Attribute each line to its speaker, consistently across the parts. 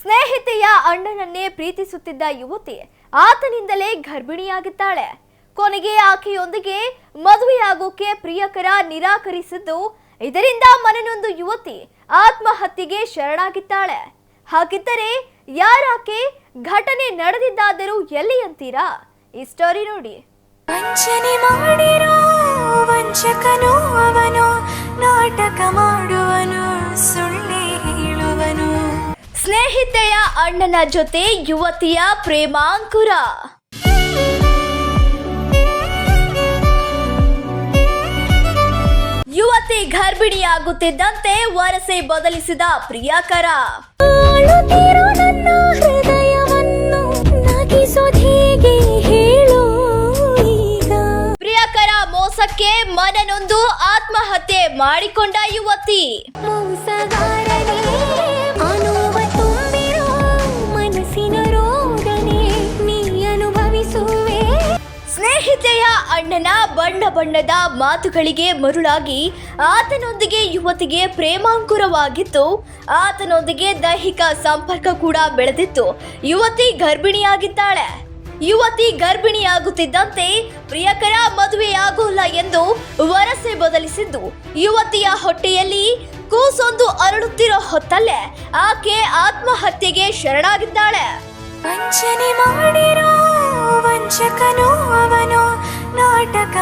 Speaker 1: ಸ್ನೇಹಿತೆಯ ಅಣ್ಣನನ್ನೇ ಪ್ರೀತಿಸುತ್ತಿದ್ದ ಯುವತಿ ಆತನಿಂದಲೇ ಗರ್ಭಿಣಿಯಾಗಿದ್ದಾಳೆ. ಕೊನೆಗೆ ಆಕೆಯೊಂದಿಗೆ ಮದುವೆಯಾಗೋಕೆ ಪ್ರಿಯಕರ ನಿರಾಕರಿಸಿದ್ದು, ಇದರಿಂದ ಮನನೊಂದು ಯುವತಿ ಆತ್ಮಹತ್ಯೆಗೆ ಶರಣಾಗಿದ್ದಾಳೆ. ಹಾಗಿದ್ದರೆ ಯಾರಾಕೆ ಘಟನೆ ನಡೆದಿದ್ದಾದರೂ ಎಲ್ಲಿ ಅಂತೀರಾ? ಈ ಸ್ಟೋರಿ ನೋಡಿ.
Speaker 2: ವಂಚನೆ ಮಾಡಿರೋ ವಂಚಕನು ಅವನು, ನಾಟಕ ಮಾಡುವನು.
Speaker 1: ಸ್ನೇಹಿತೆಯ ಅಣ್ಣನ ಜೊತೆ ಯುವತಿಯ ಪ್ರೇಮಾಂಕುರ. ಯುವತಿ ಗರ್ಭಿಣಿಯಾಗುತ್ತಿದ್ದಂತೆ ವರಸೆ ಬದಲಿಸಿದ ಪ್ರಿಯಾಕರ. ಪ್ರಿಯಾಕರ ಮೋಸಕ್ಕೆ ಮನನೊಂದು ಆತ್ಮಹತ್ಯೆ ಮಾಡಿಕೊಂಡ ಯುವತಿ. ಸ್ನೇಹಿತೆಯ ಅಣ್ಣನ ಬಣ್ಣ ಬಣ್ಣದ ಮಾತುಗಳಿಗೆ ಮರುಳಾಗಿ ಆತನೊಂದಿಗೆ ಯುವತಿಗೆ ಪ್ರೇಮಾಂಕುರವಾಗಿತ್ತು. ಆತನೊಂದಿಗೆ ದೈಹಿಕ ಸಂಪರ್ಕ ಕೂಡ ಬೆಳೆದಿತ್ತು. ಯುವತಿ ಗರ್ಭಿಣಿಯಾಗಿದ್ದಾಳೆ. ಯುವತಿ ಗರ್ಭಿಣಿಯಾಗುತ್ತಿದ್ದಂತೆ ಪ್ರಿಯಕರ ಮದುವೆಯಾಗೋಲ್ಲ ಎಂದು ವರಸೆ ಬದಲಿಸಿದ್ದು. ಯುವತಿಯ ಹೊಟ್ಟೆಯಲ್ಲಿ ಕೂಸೊಂದು ಅರಳುತ್ತಿರೋ ಹೊತ್ತಲ್ಲೇ ಆಕೆ ಆತ್ಮಹತ್ಯೆಗೆ ಶರಣಾಗಿದ್ದಾಳೆ.
Speaker 2: ವಂಚನೆ ಮಾಡಿರೋ ವಂಚಕನು ಅವನು ನಾಟಕ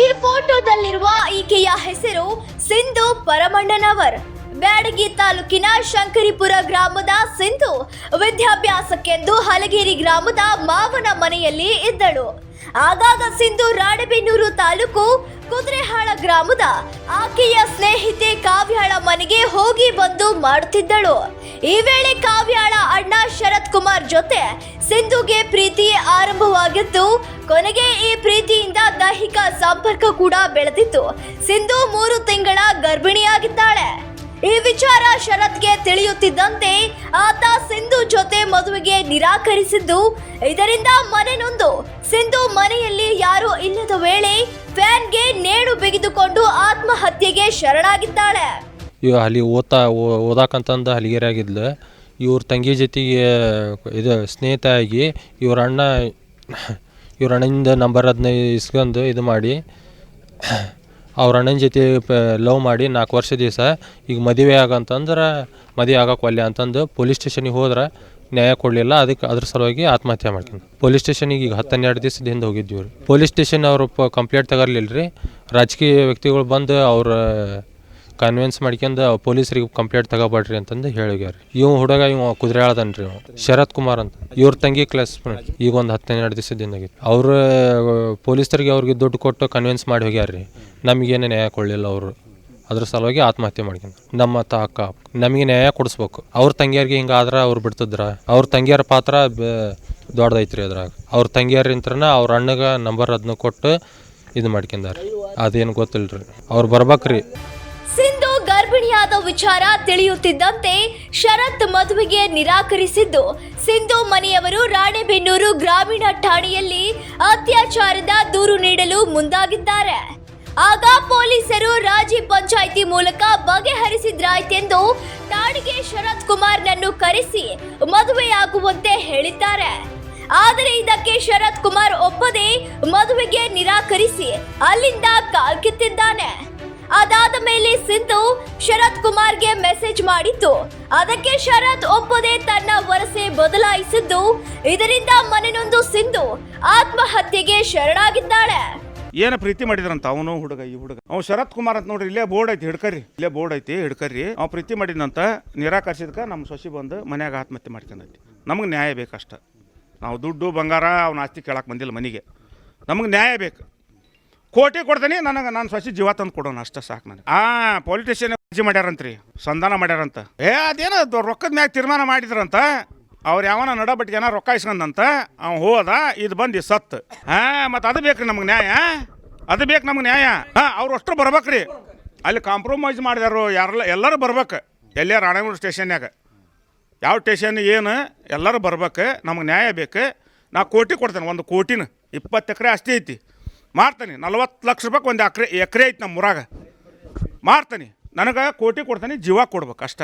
Speaker 1: ಈ ಫೋಟೋದಲ್ಲಿರುವ ಈಕೆಯ ಹೆಸರು ಸಿಂಧು ಪರಮಣ್ಣನವರ್. ಬ್ಯಾಡಗಿ ತಾಲೂಕಿನ ಶಂಕರಿಪುರ ಗ್ರಾಮದ ಸಿಂಧು ವಿದ್ಯಾಭ್ಯಾಸಕ್ಕೆಂದು ಹಲಗೇರಿ ಗ್ರಾಮದ ಮಾವನ ಮನೆಯಲ್ಲಿ ಇದ್ದಳು. ಆಗಾಗ ಸಿಂಧು ರಾಣೆಬೆನ್ನೂರು ತಾಲೂಕು ಕುದುರೆಹಾಳ ಗ್ರಾಮದ ಆಕೆಯ ಸ್ನೇಹಿತೆ ಕಾವ್ಯಾಳ ಮನೆಗೆ ಹೋಗಿ ಬಂದು ಮಾಡುತ್ತಿದ್ದಳು ಈ ವೇಳೆ ಕಾವ್ಯಾಳ ಅಣ್ಣ ಶರತ್ ಕುಮಾರ್ ಜೊತೆ ಸಿಂಧುಗೆ ಪ್ರೀತಿ ಆರಂಭವಾಗಿದ್ದು, ಕೊನೆಗೆ ಈ ಪ್ರೀತಿಯಿಂದ ದೈಹಿಕ ಸಂಪರ್ಕ ಕೂಡ ಬೆಳೆದಿತ್ತು. ಸಿಂಧು ಮೂರು ತಿಂಗಳ ಗರ್ಭಿಣಿಯಾಗಿದ್ದಾಳೆ. ಈ ವಿಚಾರ ಶರತ್ಗೆ ತಿಳಿಯುತ್ತಿದ್ದಂತೆ, ಆತ ಸಿಂಧು ಜೊತೆ ಮದುವೆಗೆ ನಿರಾಕರಿಸಿದ್ದು, ಇದರಿಂದ ಮನೆನೊಂದು. ಸಿಂಧು ಮನೆಯಲ್ಲಿ ಯಾರೂ ಇಲ್ಲದ ವೇಳೆ ಫ್ಯಾನ್ಗೆ ನೇಣು ಬಿಗಿದುಕೊಂಡು ಆತ್ಮಹತ್ಯೆಗೆ ಶರಣಾಗಿದ್ದಾಳೆ.
Speaker 3: ಅಲ್ಲಿ ಓದ್ತಾ ಓದಾಕಂತಂದು ಹಲಿಗೆರೆ ಆಗಿದ್ಲು. ಇವ್ರ ತಂಗಿ ಜೊತೆಗೆ, ಇದು ಸ್ನೇಹಿತ ಆಗಿ ಇವ್ರ ಅಣ್ಣ, ಇವ್ರ ಅಣ್ಣಿಂದ ನಂಬರ್ ಅದನ್ನ ಇಸ್ಕೊಂಡು ಇದು ಮಾಡಿ, ಅವ್ರ ಅಣ್ಣನ ಜೊತೆ ಲವ್ ಮಾಡಿ ನಾಲ್ಕು ವರ್ಷ ದಿವಸ ಈಗ ಮದುವೆ ಆಗಂತಂದ್ರೆ ಮದುವೆ ಆಗಕ್ಕೆ ಒಲ್ಲೆ ಅಂತಂದು ಪೊಲೀಸ್ ಸ್ಟೇಷನಿಗೆ ಹೋದ್ರೆ ನ್ಯಾಯ ಕೊಡಲಿಲ್ಲ. ಅದಕ್ಕೆ ಅದ್ರ ಸಲುವಾಗಿ ಆತ್ಮಹತ್ಯೆ ಮಾಡ್ಕೊಂಡು ಪೊಲೀಸ್ ಸ್ಟೇಷನಿಗೆ ಈಗ ಹತ್ತೆರಡು ದಿವಸದ ಹಿಂದೆ ಹೋಗಿದ್ವಿ ರೀ ಪೊಲೀಸ್ ಸ್ಟೇಷನ್ ಅವರು ಪ ಕಂಪ್ಲೇಂಟ್ ತಗರ್ಲಿಲ್ಲ ರೀ ರಾಜಕೀಯ ವ್ಯಕ್ತಿಗಳು ಬಂದು ಅವ್ರ ಕನ್ವಿನ್ಸ್ ಮಾಡ್ಕೊಂಡು ಪೊಲೀಸರಿಗೆ ಕಂಪ್ಲೇಂಟ್ ತಗೋಬೇಡ್ರಿ ಅಂತಂದು ಹೇಳಿಗ್ಯಾರ ಇವ್ ಹುಡುಗ ಇವ ಕುದುರೆ ಆಳ್ದನ್ರಿ ಇವ ಶರತ್ ಕುಮಾರ್ ಅಂತ. ಇವ್ರ ತಂಗಿ ಕ್ಲಾಸ್ ಈಗ ಒಂದು ಹತ್ತೆರಡು ದಿವಸದಿಂದ ಆಗಿತ್ತು ಅವ್ರ, ಪೊಲೀಸರಿಗೆ ಅವ್ರಿಗೆ ದುಡ್ಡು ಕೊಟ್ಟು ಕನ್ವಿನ್ಸ್ ಮಾಡಿ ಹೋಗ್ಯಾರ್ರಿ. ನಮಗೇನು ನ್ಯಾಯ ಕೊಡಲಿಲ್ಲ ಅವರು. ಅದ್ರ ಸಲುವಾಗಿ ಆತ್ಮಹತ್ಯೆ ಮಾಡ್ಕೊಂಡು. ನಮ್ಮ ಅತ್ತ ಅಕ್ಕ, ನಮಗೆ ನ್ಯಾಯ ಕೊಡಿಸ್ಬೇಕು. ಅವ್ರ ತಂಗಿಯರಿಗೆ ಹಿಂಗಾದ್ರೆ ಅವ್ರು ಬಿಡ್ತಿದ್ರ. ಅವ್ರ ತಂಗಿಯರ ಪಾತ್ರ ದೊಡ್ಡದೈತ್ರಿ ಅದ್ರಾಗ. ಅವ್ರ ತಂಗಿಯರಿಂತ್ರನ ಅವ್ರ ಅಣ್ಣಗೆ ನಂಬರ್ ಅದನ್ನ ಕೊಟ್ಟು ಇದು ಮಾಡ್ಕೊಂಡಾರ ಅದೇನು ಗೊತ್ತಿಲ್ರಿ. ಅವ್ರು ಬರ್ಬೇಕ್ರಿ.
Speaker 1: ಗರ್ಭಿಣಿಯಾದ ವಿಚಾರ ತಿಳಿಯುತ್ತಿದ್ದಂತೆ ಶರತ್ ಮದುವೆಗೆ ನಿರಾಕರಿಸಿದ್ದು. ಸಿಂಧು ಮನೆಯವರು ರಾಣೆಬೆನ್ನೂರು ಗ್ರಾಮೀಣ ಠಾಣೆಯಲ್ಲಿ ಅತ್ಯಾಚಾರದ ದೂರು ನೀಡಲು ಮುಂದಾಗಿದ್ದಾರೆ. ಆಗ ಪೊಲೀಸರು ರಾಜಿ ಪಂಚಾಯಿತಿ ಮೂಲಕ ಬಗೆಹರಿಸಿದ್ರಾಯ್ತೆಂದು ಠಾಣೆಗೆ ಶರತ್ ಕುಮಾರ್ನನ್ನು ಕರೆಸಿ ಮದುವೆಯಾಗುವಂತೆ ಹೇಳಿದ್ದಾರೆ. ಆದರೆ ಇದಕ್ಕೆ ಶರತ್ ಕುಮಾರ್ ಒಪ್ಪದೆ ಮದುವೆಗೆ ನಿರಾಕರಿಸಿ ಅಲ್ಲಿಂದ ಕಾಲ್ಕಿತ್ತಿದ್ದಾನೆ. ಅದಾದ ಮೇಲೆ ಸಿಂಧು ಶರತ್ ಕುಮಾರ್ಗೆ ಮೆಸೇಜ್ ಮಾಡಿತ್ತು. ಅದಕ್ಕೆ ಶರತ್ ಒಪ್ಪದೆ ತನ್ನ ವರಸೆ ಬದಲಾಯಿಸಿದ್ದು, ಇದರಿಂದ ಮನೆನೊಂದು ಸಿಂಧು ಆತ್ಮಹತ್ಯೆಗೆ ಶರಣಾಗಿದ್ದಾಳೆ.
Speaker 4: ಏನ ಪ್ರೀತಿ ಮಾಡಿದ್ರಂತ ಅವನು ಹುಡುಗ, ಈ ಹುಡುಗ? ಅವ್ ಶರತ್ ಕುಮಾರ್ ಅಂತ ನೋಡ್ರಿ, ಇಲ್ಲೇ ಬೋರ್ಡ್ ಐತಿ, ಹಿಡ್ಕರಿ. ಇಲ್ಲೇ ಬೋರ್ಡ್ ಐತಿ, ಹಿಡ್ಕರಿ. ಅವ್ ಪ್ರೀತಿ ಮಾಡಿದಂತ ನಿರಾಕರಿಸಿದ್ಕ ನಮ್ಮ ಸೊಸಿ ಬಂದು ಮನ್ಯಾಗ ಆತ್ಮಹತ್ಯೆ ಮಾಡ್ಕೊಂಡೈತಿ. ನಮಗೆ ನ್ಯಾಯ ಬೇಕಷ್ಟ. ನಾವು ದುಡ್ಡು ಬಂಗಾರ, ಅವ್ನ ಆಸ್ತಿ ಕೇಳಕ್ಕೆ ಬಂದಿಲ್ಲ ಮನೆಗೆ. ನಮಗೆ ನ್ಯಾಯ ಬೇಕು. ಕೋಟಿ ಕೊಡ್ತೀನಿ ನನಗೆ ನಾನು ಸ್ವಚ್ಛ ಜೀವ ತಂದು ಕೊಡೋಣ ಅಷ್ಟೇ ಸಾಕು ನನಗೆ. ಆ ಪೊಲಿಟಿಷಿಯನ್ ಅರ್ಜಿ ಮಾಡ್ಯಾರಂತ್ರಿ ಸಂಧಾನ ಮಾಡ್ಯಾರಂತ. ಏ ಅದೇನೋ ರೊಕ್ಕದ ಮ್ಯಾಗ ತೀರ್ಮಾನ ಮಾಡಿದ್ರಂತ? ಅವ್ರು ಯಾವನ ನಡಬಟ್ಟಿಗೆ ಏನೋ ರೊಕ್ಕ ಇಸ್ಕೊಂಡಂತ ಅವ್ನು ಹೋದ ಇದು ಬಂದು ಸತ್ತು ಹಾ ಮತ್ತು ಅದು ಬೇಕ್ರಿ ನಮ್ಗೆ ನ್ಯಾಯ? ಅದು ಬೇಕು ನಮ್ಗೆ ನ್ಯಾಯ? ಹಾಂ ಅವ್ರು ಅಷ್ಟು ಬರ್ಬೇಕ್ರಿ. ಅಲ್ಲಿ ಕಾಂಪ್ರಮೈಸ್ ಮಾಡಿದಾರು ಯಾರೆಲ್ಲ ಎಲ್ಲರೂ ಬರ್ಬೇಕು. ಎಲ್ಲೇ ರಾಣೇಗೂರು ಸ್ಟೇಷನ್ಯಾಗ. ಯಾವ ಸ್ಟೇಷನ್ ಏನು ಎಲ್ಲರೂ ಬರ್ಬೇಕು. ನಮ್ಗೆ ನ್ಯಾಯ ಬೇಕು. ನಾ ಕೋಟಿ ಕೊಡ್ತೇನೆ ಒಂದು ಕೋಟಿನ ಇಪ್ಪತ್ತು ಎಕರೆ ಅಷ್ಟೇ ಐತಿ. ಮಾರ್ತಾನೆ, ನಲ್ವತ್ತು ಲಕ್ಷ ರೂಪಾಯಿ ಒಂದು ಎಕರೆ ಎಕರೆ ಐತೆ ನಮ್ಮ ಊರಾಗ. ನನಗೆ ಕೋಟಿ ಕೊಡ್ತಾನೆ, ಜೀವ ಕೊಡ್ಬೇಕು ಅಷ್ಟ.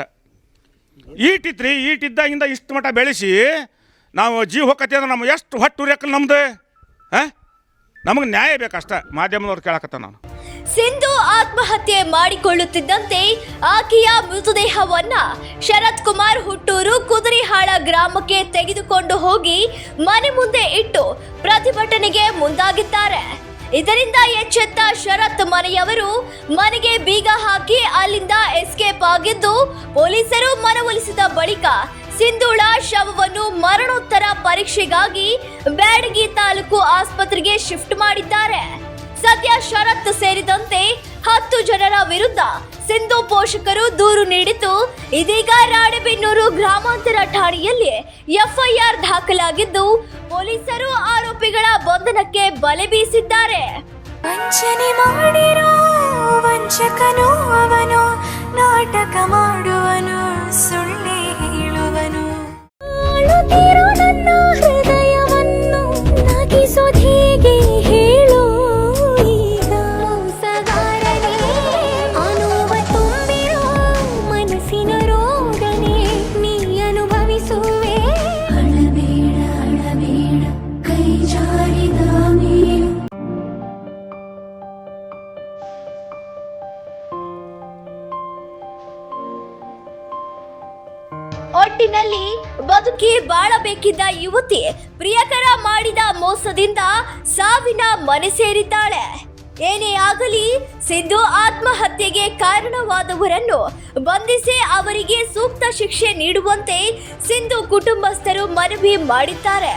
Speaker 4: ಈಟಿತ್ರಿ ಈಟಿದ್ದಾಗಿಂದ ಇಷ್ಟು ಮಟ್ಟ ಬೆಳೆಸಿ, ನಾವು ಜೀವ ಹೋಗತ್ತೆ ಅಂದ್ರೆ ನಮ್ಗೆ ಎಷ್ಟು ಹೊಟ್ಟು ಉರಿಯಕ್ಕಲ್ಲ ನಮ್ದು? ಹಾಂ? ನಮಗೆ ನ್ಯಾಯ ಬೇಕಷ್ಟ ಮಾಧ್ಯಮದವ್ರು ಕೇಳಕತ್ತ ನಾನು
Speaker 1: ಸಿಂಧು ಆತ್ಮಹತ್ಯೆ ಮಾಡಿಕೊಳ್ಳುತ್ತಿದ್ದಂತೆ ಆಕೆಯ ಮೃತದೇಹವನ್ನ ಶರತ್ ಕುಮಾರ್ ಹುಟ್ಟೂರು ಕುದುರಿಹಾಳ ಗ್ರಾಮಕ್ಕೆ ತೆಗೆದುಕೊಂಡು ಹೋಗಿ ಮನೆ ಮುಂದೆ ಇಟ್ಟು ಪ್ರತಿಭಟನೆಗೆ ಮುಂದಾಗಿದ್ದಾರೆ. ಇದರಿಂದ ಎಚ್ಚೆತ್ತ ಶರತ್ ಮನೆಯವರು ಮನೆಗೆ ಬೀಗ ಹಾಕಿ ಅಲ್ಲಿಂದ ಎಸ್ಕೇಪ್ ಆಗಿದ್ದು ಪೊಲೀಸರು ಮನವೊಲಿಸಿದ ಬಳಿಕ ಸಿಂಧೂಳ ಶವವನ್ನು ಮರಣೋತ್ತರ ಪರೀಕ್ಷೆಗಾಗಿ ಬ್ಯಾಡಗಿ ತಾಲೂಕು ಆಸ್ಪತ್ರೆಗೆ ಶಿಫ್ಟ್ ಮಾಡಿದ್ದಾರೆ. ಸದ್ಯ ಶರತ್ ಸೇರಿದಂತೆ ಹತ್ತು ಜನರ ವಿರುದ್ಧ ಸಿಂಧು ಪೋಷಕರು ದೂರು ನೀಡಿದ್ದು, ಇದೀಗ ರಾಣೆಬೆನ್ನೂರು ಗ್ರಾಮಾಂತರ ಠಾಣೆಯಲ್ಲಿ ಎಫ್ಐಆರ್ ದಾಖಲಾಗಿದ್ದು, ಪೊಲೀಸರು ಆರೋಪಿಗಳ ಬಂಧನಕ್ಕೆ ಬಲೆ ಬೀಸಿದ್ದಾರೆ.
Speaker 2: ವಂಚನೆ ಮಾಡಿರೋ, ವಂಚಕನು ಅವನು, ನಾಟಕ ಮಾಡುವನು ಸುಳ್ಳೆ
Speaker 1: ಒಟ್ಟಿನಲ್ಲಿ ಬದುಕಿ ಬಾಳಬೇಕಿದ್ದ ಯುವತಿ ಪ್ರಿಯಕರ ಮಾಡಿದ ಮೋಸದಿಂದ ಸಾವಿನ ಮನೆ ಸೇರಿದ್ದಾಳೆ. ಏನೇ ಆಗಲಿ, ಸಿಂಧು ಆತ್ಮಹತ್ಯೆಗೆ ಕಾರಣವಾದವರನ್ನು ಬಂಧಿಸಿ ಅವರಿಗೆ ಸೂಕ್ತ ಶಿಕ್ಷೆ ನೀಡುವಂತೆ ಸಿಂಧು ಕುಟುಂಬಸ್ಥರು ಮನವಿ ಮಾಡಿದ್ದಾರೆ.